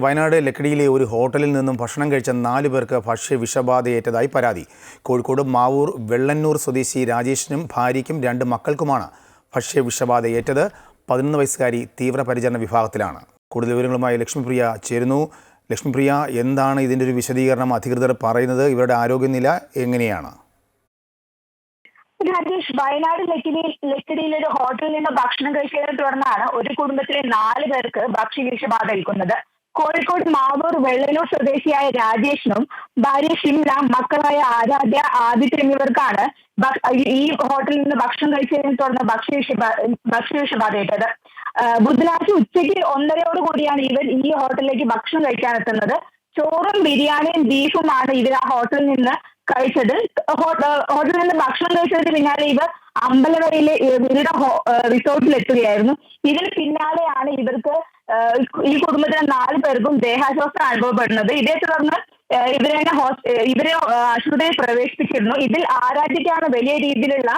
വയനാട് ലക്കിടിയിലെ ഒരു ഹോട്ടലിൽ നിന്നും ഭക്ഷണം കഴിച്ച നാല് പേർക്ക് ഭക്ഷ്യ വിഷബാധയേറ്റതായി പരാതി. കോഴിക്കോട് മാവൂർ വെള്ളന്നൂർ സ്വദേശി രാജേഷിനും ഭാര്യയ്ക്കും രണ്ട് മക്കൾക്കുമാണ് ഭക്ഷ്യ വിഷബാധയേറ്റത്. പതിനൊന്ന് വയസ്സുകാരി തീവ്രപരിചരണ വിഭാഗത്തിലാണ്. കൂടുതൽ വിവരങ്ങളുമായി ലക്ഷ്മിപ്രിയ ചേരുന്നു. ലക്ഷ്മിപ്രിയ എന്താണ് ഇതിന്റെ ഒരു വിശദീകരണം അധികൃതർ പറയുന്നത്? ഇവരുടെ ആരോഗ്യനില എങ്ങനെയാണ്? രാജേഷ് വയനാട് ലക്കിടി ലക്കിടിയിൽ ഒരു ഹോട്ടലിൽ നിന്ന് ഭക്ഷണം കഴിച്ചതിനെ തുടർന്നാണ് ഒരു കുടുംബത്തിലെ നാല് പേർക്ക് ഭക്ഷ്യ വിഷബാധ ഏൽക്കുന്നത് കോഴിക്കോട് മാവൂർ വെള്ളലൂർ സ്വദേശിയായ രാജേഷിനും ഭാര്യ ഷിംല മക്കളായ ആരാധ്യ ആദിത്യ എന്നിവർക്കാണ് ഈ ഹോട്ടലിൽ നിന്ന് ഭക്ഷണം കഴിച്ചതിനെ തുടർന്ന് ഭക്ഷ്യവിഷ ഭക്ഷ്യവിഷബാധയേറ്റത് ബുധനാഴ്ച ഉച്ചയ്ക്ക് ഒന്നരയോട് കൂടിയാണ് ഇവർ ഈ ഹോട്ടലിലേക്ക് ഭക്ഷണം കഴിക്കാൻ എത്തുന്നത് ചോറും ബിരിയാണിയും ബീഫുമാണ് ഇവർ ആ ഹോട്ടലിൽ നിന്ന് കഴിച്ചത്. ഹോട്ടലിൽ നിന്ന് ഭക്ഷണം കഴിച്ചതിന് പിന്നാലെ ഇവർ അമ്പലവരയിലെ ഇവരുടെ റിസോർട്ടിൽ എത്തുകയായിരുന്നു ഇതിന് പിന്നാലെയാണ് ഇവർക്ക് ഈ കുടുംബത്തിലെ നാല് പേർക്കും ദേഹാശ്വാസം അനുഭവപ്പെടുന്നത്. ഇതേ തുടർന്ന് ഇവരെ ഇവരെ ആശുപത്രിയിൽ പ്രവേശിപ്പിച്ചിരുന്നു. ഇതിൽ ആരാധ്യക്കാണ് വലിയ രീതിയിലുള്ള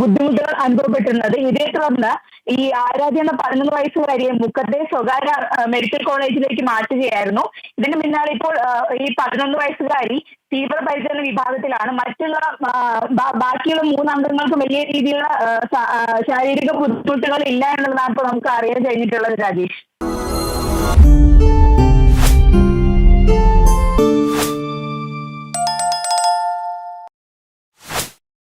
ബുദ്ധിമുട്ടുകൾ അനുഭവപ്പെട്ടിരുന്നത്. ഇതേ തുടർന്ന് ഈ ആരാധ്യ എന്ന പതിനൊന്ന് വയസ്സുകാരിയെ മുക്കത്തെ സ്വകാര്യ മെഡിക്കൽ കോളേജിലേക്ക് മാറ്റുകയായിരുന്നു. ഇതിന് പിന്നാലെ ഇപ്പോൾ ഈ പതിനൊന്ന് വയസ്സുകാരി തീവ്രപരിചരണ വിഭാഗത്തിലാണ്. മറ്റുള്ള ബാക്കിയുള്ള മൂന്ന് അംഗങ്ങൾക്ക് വലിയ രീതിയിലുള്ള ശാരീരിക ബുദ്ധിമുട്ടുകൾ ഇല്ല എന്നുള്ളതാണ് ഇപ്പോൾ നമുക്ക് അറിയാൻ കഴിഞ്ഞിട്ടുള്ളത് രാജേഷ്.